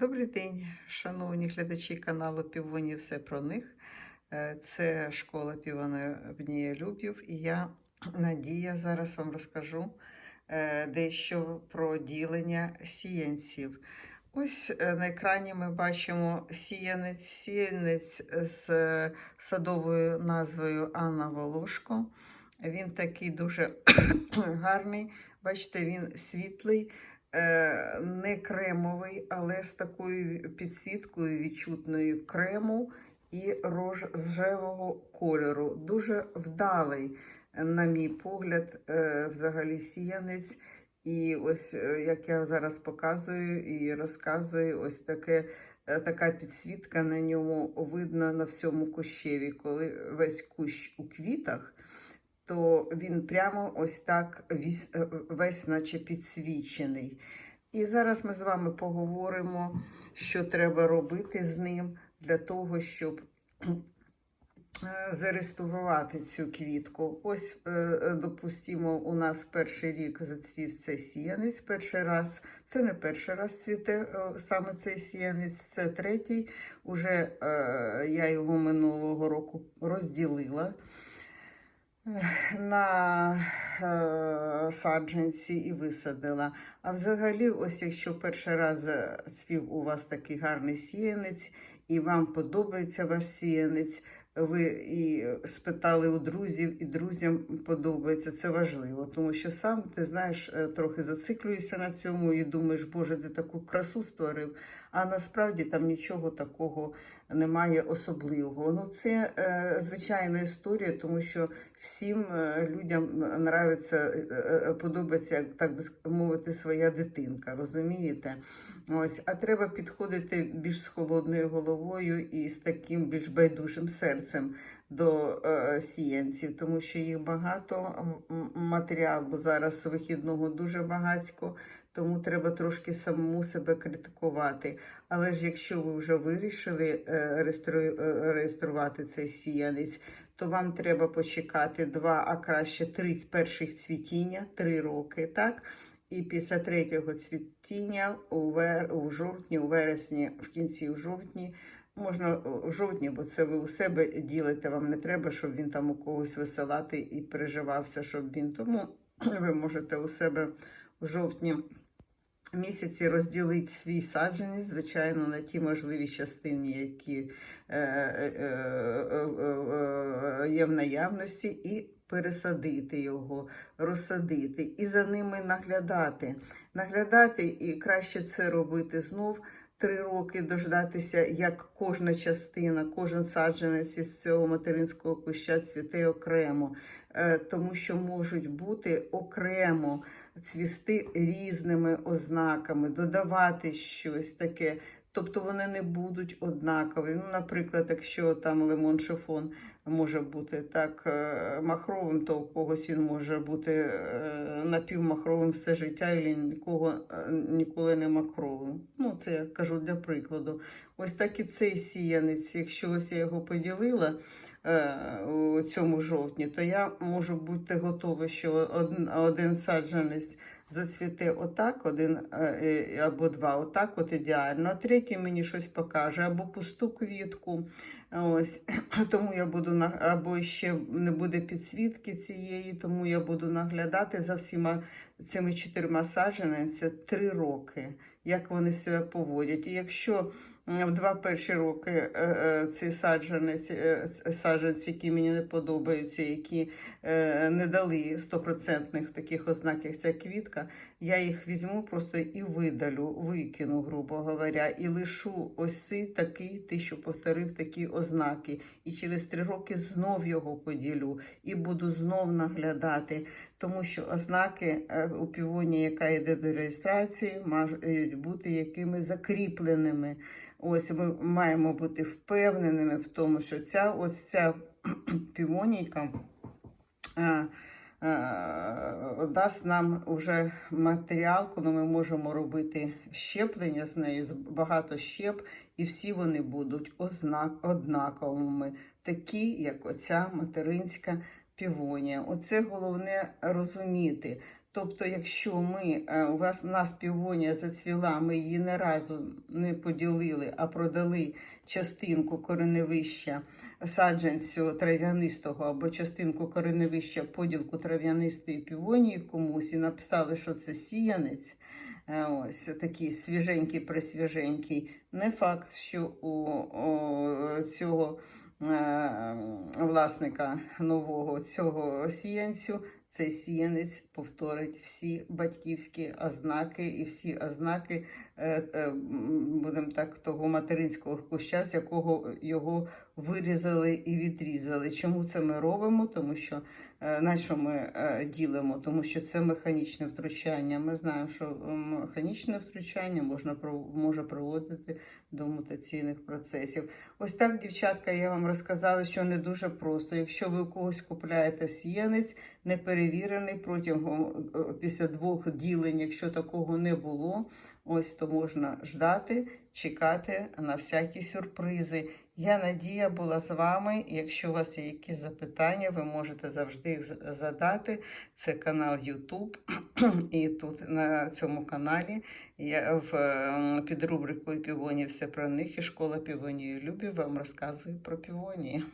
Добрий день, шановні глядачі каналу Півоні Все про них. Е, Це школа півонобнія Любів і я, Надія, зараз вам розкажу е, дещо про ділення сіянців. Ось е, на екрані ми бачимо сіянець, сіянець з садовою назвою Анна Волошко. Він такий дуже гарний. Бачите, він світлий, не кремовий, але з такою підсвіткою відчутною крему і рожевого кольору. Дуже вдалий, на мій погляд, е, взагалі сіянець. І ось е, як я зараз показую і розказую, ось таке. е, Така підсвітка на ньому видно на всьому кущеві. Коли весь кущ у квітах, то він прямо ось так весь, весь наче підсвічений. І зараз ми з вами поговоримо, що треба робити з ним для того, щоб е, зареставрувати цю квітку. Ось, е, е, допустимо, у нас перший рік зацвів цей сіянець. Перший раз це не перший раз цвіте е, саме цей сіянець, це третій. Уже е, я його минулого року розділила на е, саджанці і висадила. А взагалі, ось якщо перший раз цвів у вас такий гарний сіянець, і вам подобається ваш сіянець, ви і спитали у друзів, і друзям подобається. Це важливо, тому що сам ти знаєш, е, трохи зациклюєшся на цьому і думаєш, Боже, ти таку красу створив. А насправді там нічого такого немає особливого. Ну, це е, звичайна історія, тому що всім е, людям нравиться, е, подобається, так би мовити, своя дитинка. Розумієте? Ось, а треба підходити більш з холодною головою і з таким більш байдужим серцем до е, сіянців, тому що їх багато матеріалу зараз вихідного дуже багатько, тому треба трошки самому себе критикувати. Але ж якщо ви вже вирішили е, е, реєструвати цей сіянець, то вам треба почекати два, а краще три перших цвітіння, три роки, так? І після третього цвітіння у, жовтні, у вересні, в кінці жовтні, можна в жовтні, бо це ви у себе ділите, вам не треба, щоб він там у когось висилати і переживався, щоб він. Тому ви можете у себе в жовтні місяці розділити свій саджанець, звичайно, на ті можливі частини, які е, е, е, е, е, є в наявності, і пересадити його, розсадити, і за ними наглядати. Наглядати і краще це робити знов. Три роки дождатися, як кожна частина, кожен саджанець із цього материнського куща цвіте окремо, Е, тому що можуть бути окремо цвісти різними ознаками, додавати щось таке. Тобто вони не будуть однакові. Ну, наприклад, якщо там лимон шифон може бути так е, махровим, то у когось він може бути е, напівмахровим все життя, і нікого е, ніколи не махровим. Ну, це я кажу для прикладу. Ось так і цей сіянець, якщо ось я його поділила у цьому жовтні, то я можу бути готова, що один саджанець зацвіте отак, один е, е, або два, отак, от ідеально. А третій мені щось покаже, або пусту квітку. Ось тому я буду або ще не буде підсвітки цієї, тому я буду наглядати за всіма цими чотирма саджанцями три роки, як вони себе поводять. І якщо в два перші роки е, е, ці саджанець, е, саджанці, які мені не подобаються, які не дали стопроцентних таких ознак, як ця квітка, я їх візьму просто і видалю, викину, грубо говоря, і лишу ось цей такий, ти, що повторив такі ознаки. І через три роки знов його поділю і буду знов наглядати, тому що ознаки у півоні, яка йде до реєстрації, мають бути якими закріпленими. Ось ми маємо бути впевненими в тому, що ця ось ця півонійка. е, е, дасть нам вже матеріал, коли ми можемо робити щеплення з нею, багато щеп, і всі вони будуть ознак, однаковими, такі, як оця материнська півонія. Оце головне розуміти. Тобто, якщо ми, е, у вас у нас півонія зацвіла, ми її не разу не поділили, а продали частинку кореневища саджанцю трав'янистого або частинку кореневища поділку трав'янистої півонії комусь і написали, що це сіянець, е, ось такий свіженький, присвіженький. Не факт, що у, у цього е, власника нового цього сіянцю цей сіянець повторить всі батьківські ознаки і всі ознаки, будемо так, того материнського куща, з якого його вирізали і відрізали. Чому це ми робимо? Тому що е, на що ми е, ділимо? Тому що це механічне втручання. Ми знаємо, що е, механічне втручання можна може проводити до мутаційних процесів. Ось так, дівчатка, я вам розказала, що не дуже просто. Якщо ви у когось купляєте сіянець, неперевірений протягом е, після двох ділень, якщо такого не було, ось то можна ждати, чекати на всякі сюрпризи. Я Надія була з вами. Якщо у вас є якісь запитання, ви можете завжди їх задати. Це канал YouTube. І тут на цьому каналі я в під рубрикою Півонії все про них і школа півонії любі вам розказую про півонії.